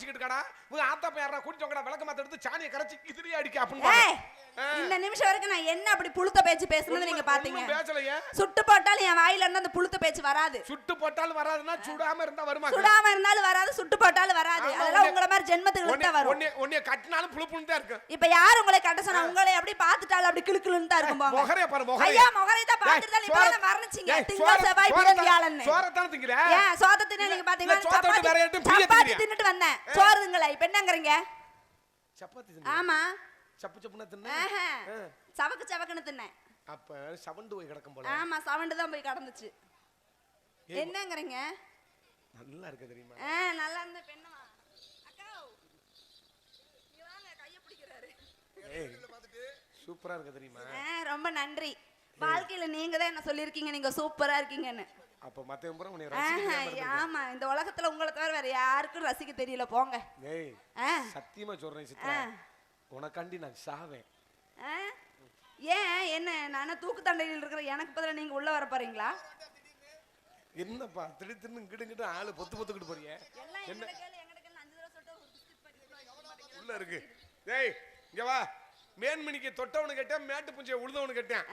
பேசிக்கிட்டு இருக்காடா உங்க ஆத்தா பேரா கூட்டிட்டு வாங்கடா விளக்க மாத்த எடுத்து சாணியை கரைச்சி கிதிரி அடிக்க அப்படின்னு இந்த நிமிஷம் வரைக்கும் நான் என்ன அப்படி புளுத்த பேச்சு பேசுனது நீங்க பாத்தீங்க? பேசலையே. சுட்டு போட்டாலும் என் வாயில இருந்து அந்த புளுத்த பேச்சு வராது. சுட்டு போட்டாலும் வராதுன்னா சுடாம இருந்தா வருமா சுடாம இருந்தாலும் வராது சுட்டு போட்டாலும் வராது. அதெல்லாம் உன்னை- உங்கள மாதிரி ஜென்மத்துக்கு தான் வரும். உன்னைய கட்டினாலும் புழு புழுன்னு தான் இருக்கு இப்ப யார் உங்களை கட்ட சொன்னா உங்களை அப்படி பாத்துட்டாலும் அப்படி கிளுக்கிளுன்னு தான் இருக்கும் முகரைய பாரு முகரைய. ஐயா முகரை தான் பாத்துட்டு தான் இப்ப மரணிச்சீங்க. திங்கள் செவ்வாய் புதன் வியாழன் சோரத்தான திங்கிற? ஏன் சோத்த தின்னு நீங்க பாத்தீங்களா? சோத்தை வேற பிரியா வந்தேன். சோறு திங்களா இப்ப என்னங்கறீங்க? சப்பாத்தி ஆமா. சப்பு சப்புனா தின்னு. சவக்கு சவக்குன்னு தின்னேன் அப்ப சவண்டு போய் கிடக்கும் போல. ஆமா சவண்டு தான் போய் கடந்துச்சு. என்னங்கறீங்க? நல்லா இருக்கு தெரியுமா? நல்லா இருந்த ஏய் சூப்பரா இருக்கு தெரியுமா? ரொம்ப நன்றி. வாழ்க்கையில நீங்க தான் என்ன சொல்லியிருக்கீங்க நீங்க சூப்பரா இருக்கீங்கன்னு. அப்ப மத்த புறம் உன்னை ரசிக்க ஆமா இந்த உலகத்துல உங்களை தவிர வேற யாருக்கும் ரசிக்க தெரியல போங்க. ஏய் சத்தியமா சொல்றேன் சித்ரா. உனக்காண்டி நான் சாவேன். ஆ. ஏன் என்ன நானே தூக்கு தண்டையில் இருக்கிற எனக்கு பதிலா நீங்க உள்ள வர போறீங்களா? என்னப்பா திடீர் தின்னு கிட்டு கிட்டு ஆளு பொத்து பொத்துக்கிட்டு எல்லாம் என்ன? உள்ள இருக்கு. டேய் இங்க வா. மேன்மணிக்கு தொட்டவனு கேட்டேன் மேட்டு புஞ்சிய உழுதவனு கேட்டேன்.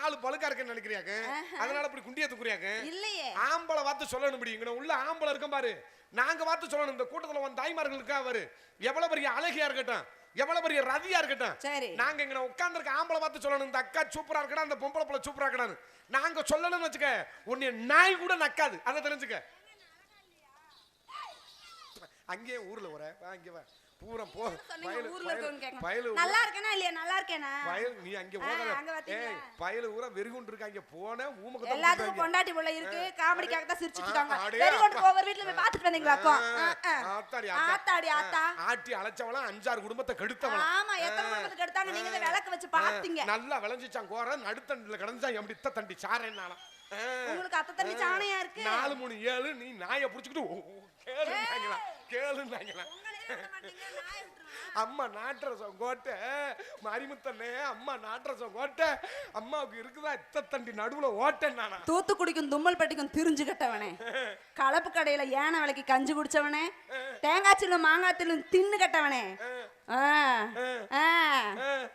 ஆளு பழுக்கா இருக்குன்னு நினைக்கிறியாக்கு அதனால இப்படி குண்டிய தூக்குறியாக்கு இல்லையே. ஆம்பளை வார்த்தை சொல்லணும் இப்படி இங்க உள்ள ஆம்பளை இருக்கும் பாரு. நாங்க வார்த்தை சொல்லணும். இந்த கூட்டத்துல வந்த தாய்மார்கள் இருக்கா அவரு எவ்வளவு பெரிய அழகியா இருக்கட்டும். எவ்வளவு பெரிய ரதியா இருக்கட்டும். சரி. நாங்க இங்க உட்கார்ந்துருக்க ஆம்பளை பார்த்து சொல்லணும். இந்த அக்கா சூப்பரா இருக்கடா அந்த பொம்பளை புள்ள சூப்பரா இருக்கடான்னு நாங்க சொல்லணும்னு வச்சுக்க உன்னை நாய் கூட நக்காது. அதை தெரிஞ்சுக்க. அங்கேயே ஊர்ல வர வா இங்க வா. பூரா போ சொன்னீங்க? ஊர்ல இருக்கவங்க கேட்கணும். நல்லா இருக்கேனா இல்லையா? நல்லா இருக்கேனா? வயல் நீ அங்க பாத்தீங்களா? ஏய் வயலு ஊரா வெறிகுண்டு இருக்காங்க போன ஊமக்கு எல்லாத்துக்கும் பொண்டாட்டி புள்ள இருக்கு. காமெடிக்காக தான் சிரிச்சிட்டு இருக்காங்க ஆ, அடே வெறி கொண்டு அப்பா. ஒவ்வொரு வீட்ல போய் பாத்துட்டு வந்தீங்களாக்கும் ஆத்தாடி ஆத்தாடி ஆத்தா. ஆட்டி அழைச்சவளாம் அஞ்சாறு குடும்பத்தை கெடுத்தவளாம் ஆமா எத்தனை குடும்பத்துக்கு எடுத்தாங்க? நீங்க தான் விளக்கு வச்சு பாத்தீங்க நல்லா விளைஞ்சிச்சான் கோர. நடுத்தண்டில கிடந்தா எப்படி இத்த தண்டி சாரேன்னாலாம் உங்களுக்கு அத்தை தண்ணி சாணையா இருக்கு? நாலு மூணு ஏழு நீ நாயை புடிச்சுக்கிட்டு கேளுன்னாங்களா? கேளுன்னாங்களா? அம்மா நாட்டுறசம் கோட்டை. மரிமுத்தண்ணே அம்மா நாட்டுறசம் கோட்டை. அம்மாவுக்கு இருக்குதா இத்த தண்டி நடுவுல ஓட்டேன் நானா? தூத்துக்குடிக்கும் தும்மல் பட்டிக்கும் திரிஞ்சு கட்டவனே. கலப்பு கடையில யானை விலைக்கு கஞ்சி குடிச்சவனே. தேங்காய்ச்சிலும் மாங்காய்ச்சிலும் தின்னு கட்டவனே.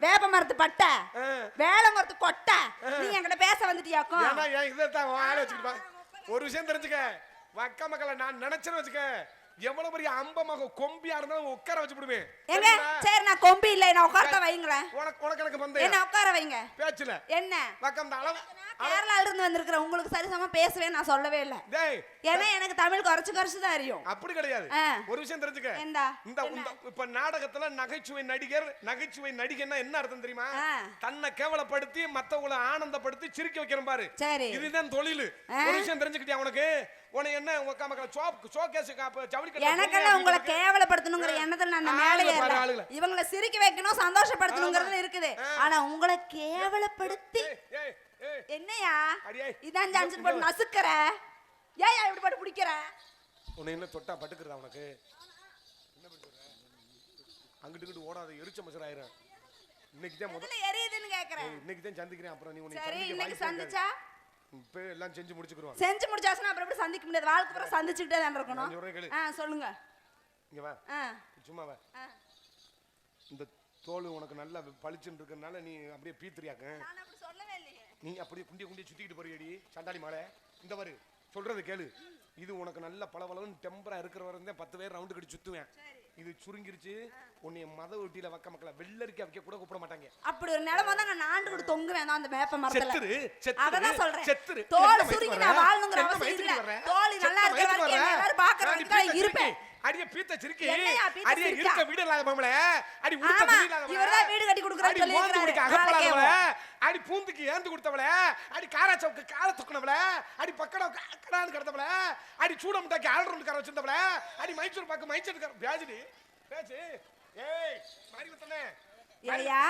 வேப்ப மரத்து பட்டை. வேலங்கரத்து கொட்டை. நீ என்கிட்ட பேச வந்துட்டியாக்கும்? வச்சுக்கிட்டு வா. ஒரு விஷயம் தெரிஞ்சுக்க. வக்க மக்களை நான் நினைச்சேன்னு வச்சுக்க. எவ்வளவு பெரிய அம்ப மக கொம்பியா இருந்தாலும் உட்கார வச்சு விடுவேன் சரி நான் கொம்பி இல்லை நான் உட்கார வைங்களேன் உனக்கு உனக்கு எனக்கு வந்து என்ன உட்கார வைங்க. பேச்சுல. என்ன? வக்கம் இந்த அளவு கேரளால இருந்து வந்திருக்கிற உங்களுக்கு சரிசமா பேசவே நான் சொல்லவே இல்லை. ஏன்னா எனக்கு தமிழ் குறைச்சு குறைச்சு தான் அறியும். அப்படி கிடையாது. ஒரு விஷயம் தெரிஞ்சுக்க? இந்த இப்ப நாடகத்துல நகைச்சுவை நடிகர் நகைச்சுவை நடிகர்னா என்ன அர்த்தம் தெரியுமா. தன்னை கேவலப்படுத்தி மத்தவங்கள ஆனந்தப்படுத்தி சிரிக்க வைக்கிறேன் பாரு. இதுதான் தொழில். ஒரு விஷயம் தெரிஞ்சுக்கிட்டியா உனக்கு? உனக்கு என்ன உக்க மக்கள் சோப் ஷோகேஸ் ஜவுளி கடை எனக்கெல்லாம் உங்களை கேவலப்படுத்தணுங்கிற எண்ணத்துல நான் மேலே ஏறல. இவங்களை சிரிக்க வைக்கணும் சந்தோஷப்படுத்தணுங்கிறது இருக்குது. ஆனா உங்களை கேவலப்படுத்தி. என்னையா. இதான் ஜான்சன் போட்டு நசுக்கிற. ஏன் இப்படி போட்டு பிடிக்கிற? உன்னை என்ன தொட்டா பட்டுக்கிறதா உனக்கு? என்ன பட்டுக்கிற அங்கிட்டு இங்கிட்டு ஓடாத எரிச்ச மசர் ஆயிரும். இன்னைக்கு தான் முதல் முதல்ல எரியுதுன்னு கேக்குறேன். இன்னைக்கு தான் சந்திக்கிறேன். அப்புறம் நீ உன்னை சரி இன்னைக்கு இருக்காது. சந்திச்சா? இப்ப எல்லாம் செஞ்சு முடிச்சுக்கிருவாங்க. செஞ்சு முடிச்சாச்சுன்னா அப்புறம் எப்படி சந்திக்க முடியாது? வாழ்க்கை பூரா சந்திச்சுக்கிட்டே தான் இருக்கணும். ஆ சொல்லுங்க. இங்க வா. சும்மா வா. இந்த தோல் உனக்கு நல்லா பளிச்சுன்னு இருக்கறனால நீ அப்படியே பீத்திரியாக்க நான் அப்படி சொல்லவே இல்லையே. நீ அப்படியே குண்டிய குண்டிய சுத்திக்கிட்டு போறியடி சண்டாளி மாலை. இந்த வரு சொல்றது கேளு. இது உனக்கு நல்ல பளபளன்னு டெம்பரா இருக்கிற வரைக்கும் பத்து பேர் ரவுண்டு கட்டி சுத்துவேன். இது சுருங்கிருச்சு உன்னைய மத ஒட்டியில வக்க மக்களை வெள்ளரிக்கா வைக்க கூட கூப்பிட மாட்டாங்க அப்படி ஒரு நிலைமை தான் நான் நாண்டு கூட தொங்குவேன் அந்த மேப்ப மரத்துல செத்துரு செத்துரு சொல்றேன் செத்துரு தோல் சுருங்கி நான்? வாழணுங்கிற அவசியம் இல்ல? தோல் நல்லா வயசுக்கு வரைக்கும் வர? எல்லாரும் பீத்த இருப்பேன். அடியே பீத்த சிரிக்கி. அடியே? இருக்க வீடு இல்லாத பொம்பளை. அடி உடுத்த துணி இல்லாதவளே. இவர்தான் வீடு கட்டி கொடுக்குறேன்னு அடி மோந்து சொல்லியிருக்கிறாரு. கொடுக்க நாளைக்கே அகப்படாதவளே அடி பூந்துக்கு ஏந்து கொடுத்தவளே. அடி காரா சவுக்கு கால துக்குனவளே. அடி பக்கடா கடான்னு கிடந்தவளே. அடி சூட முட்டாக்கி ஆல்ரவுண்ட் கார வச்சிருந்தவளே. அடி மைசூர் பாக்கு மைசூர் கார. பேஜடி பேச்சு ஏய் மாறி வந்தனே ஐயா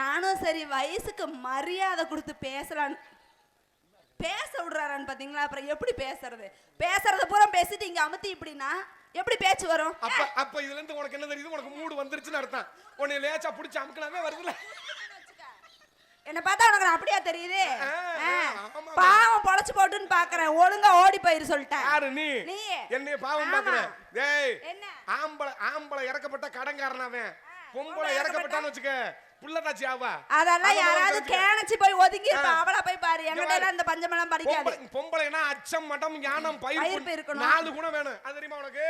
நானும் சரி வயசுக்கு மரியாதை கொடுத்து பேசலான்னு பேச விடுறாரான்னு பாத்தீங்களா? அப்புறம் எப்படி பேசுறது? பேசுறத பூரா பேசிட்டு இங்க அமுத்தி இப்படின்னா எப்படி பேச்சு வரும்? அப்ப அப்ப இதுல இருந்து உனக்கு என்ன தெரியுது? உனக்கு மூடு வந்துருச்சுன்னு அர்த்தம். உன்னை லேச்சா புடிச்சு அமுக்கலாமே வருதுல. என்ன பார்த்தா உனக்கு அப்படியா தெரியுது. பாவம் பொழைச்சு போட்டுன்னு பாக்குறேன். ஒழுங்கா ஓடி போயிரு சொல்லிட்டேன். யாரு நீ? நீ. என்னைய பாவம் ஆமா. பாக்குற? டேய் என்ன? ஆம்பளை ஆம்பளை இறக்கப்பட்ட கடன்காரன் அவன். பொம்பளை இறக்கப்பட்டான்னு வச்சுக்க. புள்ளதாச்சி ஆவா? அதெல்லாம் அதை யாராவது. கேணச்சு போய் ஒதுங்கி இருப்பா. அவளா போய் பாரு. என்கிட்ட எல்லாம் இந்த பஞ்சமெல்லாம் படிக்காது பொம்பளை பொம்பளைனா அச்சம் மடம் ஞானம் பயிர் இருக்கணும். நாலு குணம் வேணும். அது தெரியுமா உனக்கு.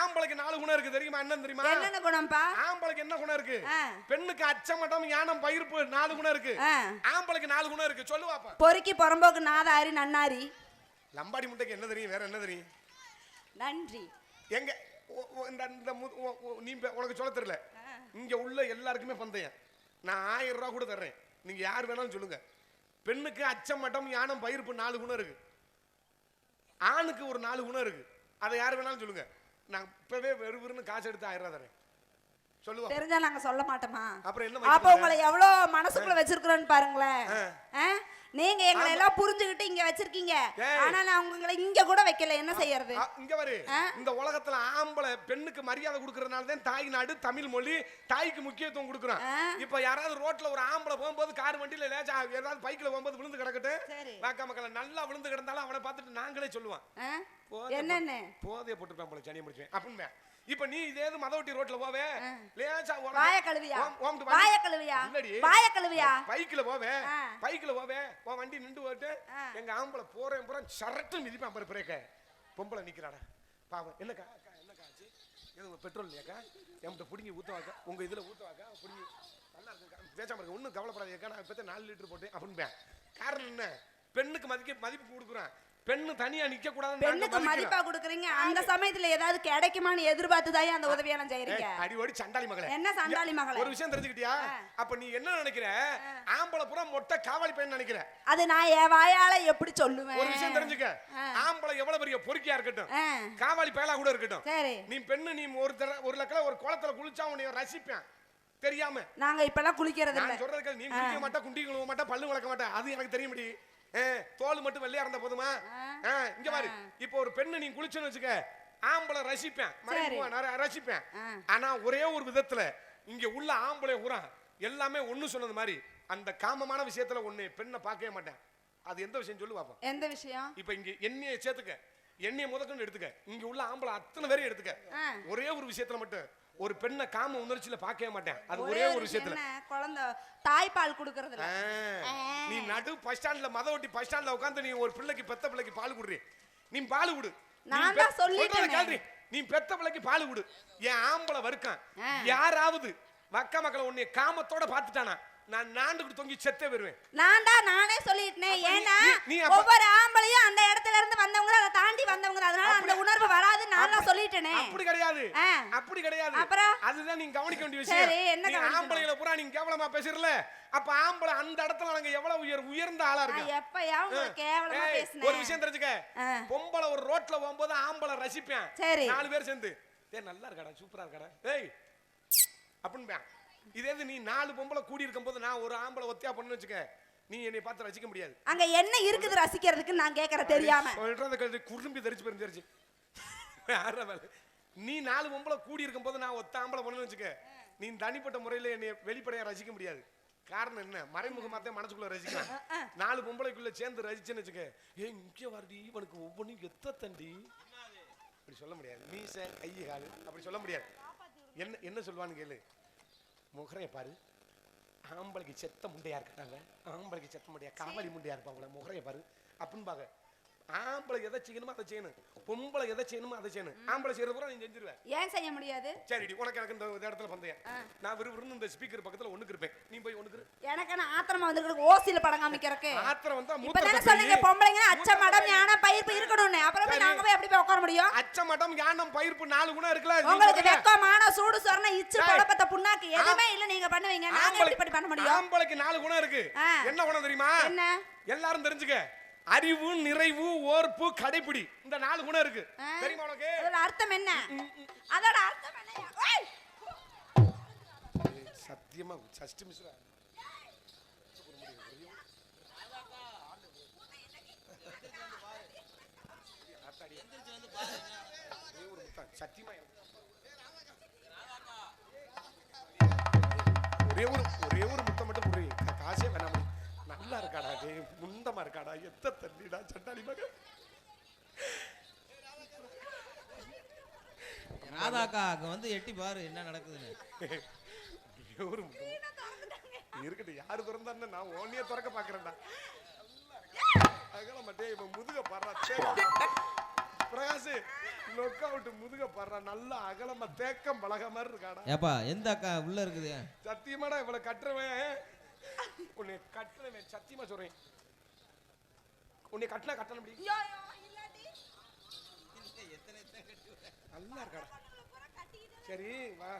ஆம்பளைக்கு நாலு குணம் இருக்கு. தெரியுமா? என்ன தெரியுமா? என்னென்ன குணம்ப்பா? ஆம்பளைக்கு என்ன குணம் இருக்கு. பெண்ணுக்கு அச்சம் மடம் ஞானம் பயிர்ப்பு நாலு குணம் இருக்கு. ஆம்பளைக்கு நாலு குணம் இருக்கு. சொல்லுவாப்பா பொறுக்கி புறம்போக்கு நாதாரி நன்னாரி. லம்பாடி முட்டைக்கு என்ன தெரியும்? வேற என்ன தெரியும்? நன்றி. எங்க இந்த நீ உனக்கு சொல்ல தெரியல. இங்க உள்ள எல்லாருக்குமே பந்தயம். நான் ஆயிரம் ரூபா கூட தர்றேன். நீங்கள் யார் வேணாலும் சொல்லுங்க. பெண்ணுக்கு அச்சம் மட்டம் யானம் பயிர்ப்பு நாலு குணம் இருக்கு. ஆணுக்கு ஒரு நாலு குணம் இருக்கு. அதை யார் வேணாலும் சொல்லுங்க. நான் இப்பவே வெறுவிறுன்னு காசு எடுத்து ஆயிரம் ரூபா தரேன் சொல்லுவா தெரிஞ்சா நாங்க சொல்ல மாட்டோமா? அப்புறம் என்ன அப்ப உங்களை எவ்வளவு மனசுக்குள்ள வச்சிருக்கிறோன்னு பாருங்களேன்? நீங்க எங்களை எல்லாம் புரிஞ்சுகிட்டு இங்க வச்சிருக்கீங்க. ஆனா நான் உங்களை இங்க கூட வைக்கல. என்ன செய்யறது? இங்க வரு? இந்த உலகத்துல ஆம்பளை பெண்ணுக்கு மரியாதை கொடுக்கறதுனால தான் தாய் நாடு தமிழ் மொழி தாய்க்கு முக்கியத்துவம் கொடுக்குறோம். இப்ப யாராவது ரோட்ல ஒரு ஆம்பளை போகும்போது கார் வண்டியில லேசா ஏதாவது பைக்ல போகும்போது விழுந்து கிடக்கட்டும். சரி. வாக்கா மக்கள் நல்லா விழுந்து கிடந்தாலும் அவனை பார்த்துட்டு நாங்களே? போதை என்னன்னு? போதைய போட்டுருப்பான் போல சனியை முடிச்சேன் அப்படின்னு இப்ப நீ இதே மதவட்டி ரோட்ல போவே. லேசா வாய கழுவியா? வாய கழுவியா. வாய கழுவியா? பைக்ல போவே. பைக்ல போவே. உன் வண்டி நின்று போட்டு. எங்க ஆம்பளை போறேன் பூரா சரட்டு மிதிப்பான் பாரு பிரேக்க. பொம்பளை நிக்கிறாடா. பாவம். என்னக்கா என்னக்கா ஆச்சு? எது உங்க பெட்ரோல் இல்லையாக்கா? என்கிட்ட பிடிங்கி ஊத்துவாக்கா? உங்க இதுல ஊத்துவாக்கா? பிடிங்கி நல்லா இருக்குக்கா பேசாம இருக்க ஒன்றும் கவலைப்படாதீங்கக்கா நான் இப்போ நாலு லிட்டர் போட்டேன். அப்படின்னு காரணம் என்ன? பெண்ணுக்கு மதிக்க மதிப்பு கொடுக்குறேன். பெண்ணு தனியா நிக்க நாங்க பெண்ணுக்கு மதிப்பா. கொடுக்குறீங்க? அந்த சமயத்துல ஏதாவது கிடைக்குமான்னு எதிர்பார்த்து தான் அந்த உதவியெல்லாம் செய்யறீங்க அடிவோடி சண்டாளி மகளே. என்ன சண்டாளி மகளே? ஒரு விஷயம் தெரிஞ்சுக்கிட்டியா? அப்ப நீ என்ன நினைக்கிற? ஆம்பளை புறா மொட்டை காவலி பையன் நினைக்கிற. அது நான் என் வாயால எப்படி சொல்லுவேன்? ஒரு விஷயம் தெரிஞ்சுக்க. ஆம்பளை எவ்வளவு பெரிய பொறுக்கியா இருக்கட்டும். ஆ, காவாலி பயலா கூட இருக்கட்டும். சரி. நீ பெண்ணு நீ ஒரு ஒரு லக்கல ஒரு குளத்துல குளிச்சா உன்னை ரசிப்பேன். தெரியாம. நாங்க இப்பெல்லாம் குளிக்கிறது இல்ல நான் சொல்றது கேளு, நீ குளிக்க மாட்டா குண்டி கழுவ மாட்டா பல்லு வளர்க்க மாட்டா. அது எனக்கு தெரியும் தோல் மட்டும் வெள்ளையா இருந்தா போதுமா? இங்க பாரு. இப்போ ஒரு பெண்ணு நீ குளிச்சுன்னு வச்சுக்க ஆம்பளை ரசிப்பேன். ரசிப்பேன். ஆனா ஒரே ஒரு விதத்துல இங்க உள்ள ஆம்பளை உரம் எல்லாமே ஒண்ணு சொன்னது மாதிரி அந்த காமமான விஷயத்துல ஒண்ணு பெண்ணை பார்க்கவே மாட்டேன். அது எந்த விஷயம் சொல்லு பாப்போம். எந்த விஷயம்? இப்ப இங்க எண்ணெயை சேர்த்துக்க. எண்ணெயை முதக்கொண்டு எடுத்துக்க. இங்க உள்ள ஆம்பளை அத்தனை பேரையும் எடுத்துக்க. ஒரே ஒரு விஷயத்துல மட்டும் ஒரு பெண்ணை காம உணர்ச்சியில பார்க்கவே மாட்டேன். அது ஒரே ஒரே விஷயத்துல. குழந்தை தாய்ப்பால் குடுக்கறது. நீ நடு பஸ் ஸ்டாண்ட்ல மத ஒட்டி பஸ் ஸ்டாண்ட்ல உட்காந்து நீ ஒரு பிள்ளைக்கு பெத்த பிள்ளைக்கு பால் குடுறி. நீ பால் குடு. நான் தான் சொல்லிட்டேனே. நீ பெத்த பிள்ளைக்கு பால் குடு. என் ஆம்பளை வர்க்கான். ஆ. யாராவது வக்க மக்களை உன்னை காமத்தோட பார்த்துட்டானா நான் நாண்டுக்கு தொங்கி செத்தே வருவேன் நான் தான் நானே சொல்லிட்டேன். ஏன்னா ஒவ்வொரு ஆம்பளையும் அந்த இடத்துல இருந்து வந்தவங்க அதை தாண்டி வந்தவங்க அதனால அந்த உணர்வு வராது சொல்லிட்டேனே அப்படி கிடையாது. அப்படி கிடையாது. அப்புறம்? அதுதான் நீங்க கவனிக்க வேண்டிய சரி, விஷயம் என்ன நீ கவனிக்கணும்? ஆம்பளைகளை பூரா நீங்க கேவலமா பேசுறல அப்ப ஆம்பளை அந்த இடத்துல நாங்க எவ்வளவு உயர் உயர்ந்த ஆளா இருக்கு? எப்பயா கேவலமா ஏய், ஒரு பேசினேன் விஷயம் தெரிஞ்சுக்க. பொம்பளை ஒரு ரோட்ல போகும்போது ஆம்பளை ரசிப்பேன். சரி. நாலு பேர் சேர்ந்து ஏய் நல்லா இருக்கடா சூப்பரா இருக்கடா. ஏய் அப்படின்னு இதே நீ நாலு பொம்பளை கூடி இருக்கும் போது நான் ஒரு ஆம்பளை ஒத்தியா பண்ணு வச்சுக்க நீ என்னை பார்த்து ரசிக்க முடியாது. அங்க என்ன இருக்குது ரசிக்கிறதுக்கு நான் கேக்குறேன் தெரியாம. சொல்றத குறும்பி தெரிச்சு போயிருந்து தெரிச்சு யார வேலை நீ நாலு பொம்பளை கூடி இருக்கும் போது நான் ஒத்த ஆம்பளை பண்ணு வச்சுக்க. நீ தனிப்பட்ட முறையில என்னை வெளிப்படையா ரசிக்க முடியாது. காரணம் என்ன? மறைமுகமாத்தே மனசுக்குள்ள ரசிக்கலாம். நாலு பொம்பளைக்குள்ள சேர்ந்து ரசிச்சேன்னு வச்சுக்க. ஏய் இங்கே வருடி இவனுக்கு ஒவ்வொன்றும் எத்த தண்டி? அப்படி சொல்ல முடியாது. மீச கை காலு அப்படி சொல்ல முடியாது. என்ன என்ன சொல்லுவான்னு கேளு. முகரைய பாரு. ஆம்பளைக்கு செத்த முண்டையா இருக்காங்க ஆம்பளைக்கு செத்த முண்டையா காவலி முண்டையா இருப்பாங்களே முகரைய பாரு. அப்படின்னு பாக்க ஆம்பளை எதை செய்யணுமோ அதை செய்யணும். பொம்பளை எதை செய்யணுமோ அதை செய்யணும். ஆம்பளை செய்யறது பூரா நீ செஞ்சிருவ. ஏன் செய்ய முடியாது? சரிடி உனக்கு எனக்கு இந்த இடத்துல பந்தயம். நான் விறுவிறுன்னு இந்த ஸ்பீக்கர் பக்கத்துல ஒண்ணுக்கு இருப்பேன். நீ போய் ஒண்ணுக்கு எனக்கு என்ன ஆத்திரமா வந்துருக்கு ஓசில படம் காமிக்கிறக்கு ஆத்திரம் வந்தா மூத்த. சொன்னீங்க பொம்பளைங்க அச்ச மடம். ஞானம் பயிர்ப்பு இருக்கணும்னு. அப்புறம் போய். நாங்க போய் எப்படி போய் உட்கார முடியும்? அச்ச மடம் யானம் பயிர்ப்பு நாலு குணம் இருக்குல்ல? நீ உங்களுக்கு சொல்ற. வெக்கம் மான சூடு சொரண இச்சு டேய். குழப்பத்த புண்ணாக்கு எதுவுமே இல்ல நீங்க பண்ணுவீங்க. நாங்க எப்படி பண்ண முடியும்? ஆம்பளைக்கு நாலு குணம் இருக்கு. என்ன குணம் தெரியுமா? என்ன? எல்லாரும் தெரிஞ்சுக்க. அறிவு நிறைவு ஓர்ப்பு கடைப்பிடி. இந்த நாலு குணம் இருக்கு. தெரியுமா உனக்கு? அதோட அர்த்தம் என்ன? அதோட அர்த்தம் என்ன? சத்தியமா சஷ்டி மிஸ்ரா சத்தியமா ஒரே ஒரு ஒரே ஒரு முத்தம் மட்டும் காசே வேணாம். இருக்காடா டேய் முண்டமா இருக்காடா எத்த தண்ணிடா சட்டாளி மக ராதாக்கா அங்க வந்து எட்டி பாரு என்ன நடக்குதுன்னு. ஒரு இருக்கட்டும் யாரு திறந்தான்னு நான் ஓனியே திறக்க பாக்குறேன்டா. அகல மாட்டே இவன் முதுக பாடுறா பிரகாஷ் நொக்க விட்டு முதுக பாடுறா நல்லா அகலமா தேக்கம் பழக மாதிரி இருக்காடா. ஏப்பா எந்த அக்கா உள்ள இருக்குது? சத்தியமாடா இவளை கட்டுறவன். உன்னை கட்டுறவன் சத்தியமா சொல்றேன். உன்னை கட்டல கட்டல முடி நல்லா இருக்காடா. சரி வா.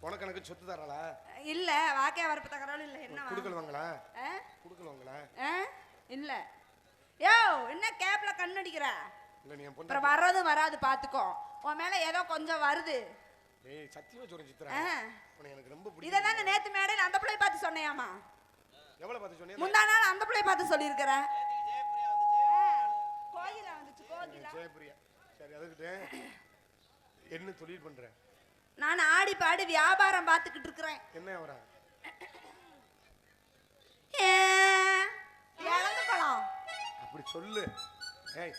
உனக்கு எனக்கு சொத்து தராளா இல்ல வாக்கிய வரப்பு தகராறு இல்ல. என்ன குடுக்கலுவாங்களா? ஆ? குடுக்கலுவாங்களா? ஆ? இல்ல. யோ என்ன கேப்ல கண்ணடிக்கிற? இல்ல நீ வர்றது வராது பாத்துக்கோ. உன் மேல ஏதோ கொஞ்சம் வருது. ஏய் சத்தியமா சொல்றேன் சித்ரா. உன்னை எனக்கு ரொம்ப பிடிக்கும். இதை தானே நேத்து மேடையில் அந்த பிள்ளைய பார்த்து சொன்னையாமா? எவ்வளவு பார்த்து சொன்னீங்க முந்தா நாள் அந்த பிள்ளைய பார்த்து சொல்லியிருக்கிற. கோயிலா வந்துச்சு கோகிலா. ஜெயபிரியா சரி அதுக்கிட்ட என்ன தொழில் பண்ற? நான் ஆடி பாடி வியாபாரம் பார்த்துக்கிட்டு இருக்கிறேன். என்ன ஏ, இழந்த பழம் அப்படி சொல்லு. ஏய்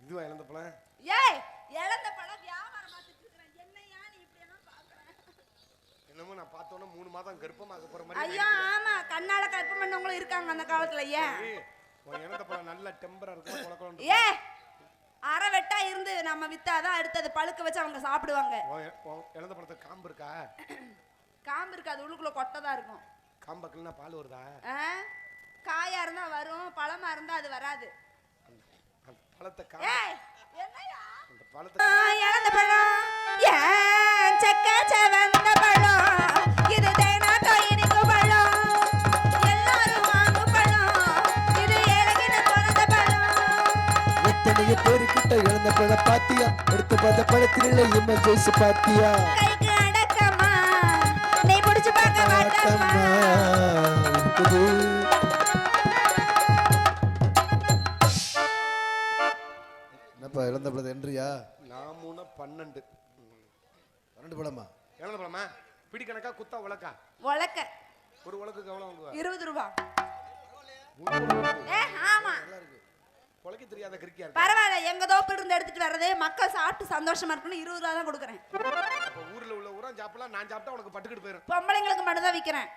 இதுவா இழந்த பழம் ஏய் இழந்த பழம் வியாபாரம் பார்த்துட்டு இருக்கிறேன் என்னையா நீ இப்படி எல்லாம் பார்க்கற? என்னமோ நான் பார்த்தோன்னே மூணு மாதம் கர்ப்பமாக போற மாதிரி ஐயோ ஆமா கண்ணால கற்பம் பண்ணவங்களும் இருக்காங்க அந்த காலத்துல ஏன் இழந்த பழம் நல்ல டெம்பரா இருக்கும் குளக்குளம் ஏ அரை வெட்டா இருந்து நம்ம வித்தாதான் அடுத்தது பழுக்க வச்சு அவங்க சாப்பிடுவாங்க. இழந்த பழத்தை காம்பு இருக்கா? காம்பு இருக்காது உள்ளுக்குள்ள கொட்டை தான் இருக்கும். காம்பக்கல்னா பால் வருதா? காயா இருந்தா வரும் பழமா இருந்தா அது வராது. பழத்தை பழத்தை இழந்த பழம். ஏன் செக்க பேருக்கிட்ட இழந்த பழ பாத்தியா? எடுத்து பார்த்த பழத்திலே இம்ம ஜெயிச்சு பாத்தியா? என்னப்பா இழந்த பழத்தை என்றியா? நான் மூணு பன்னெண்டு. பன்னெண்டு பழமா இழந்த பழமா பிடி கணக்கா குத்தா உலக்கா? உலக்க. ஒரு உலக்குக்கு எவ்வளோ வாங்குவா? இருபது ரூபா. உலக்கு. ஏ ஆமா. உலக்க தெரியாத கிரிக்கியா இருக்கு? பரவாயில்ல எங்க தோப்புல இருந்து எடுத்துட்டு வர்றது மக்கள் சாப்பிட்டு சந்தோஷமா இருக்கணும் இருபது ரூபா தான் கொடுக்குறேன். அப்ப ஊர்ல உள்ள ஊரா சாப்பிடலாம் நான் சாப்பிட்டா உனக்கு பட்டுக்கிட்டு போயிடும் பொம்பளைங்களுக்கு மட்டும் தான் விற்கிறேன்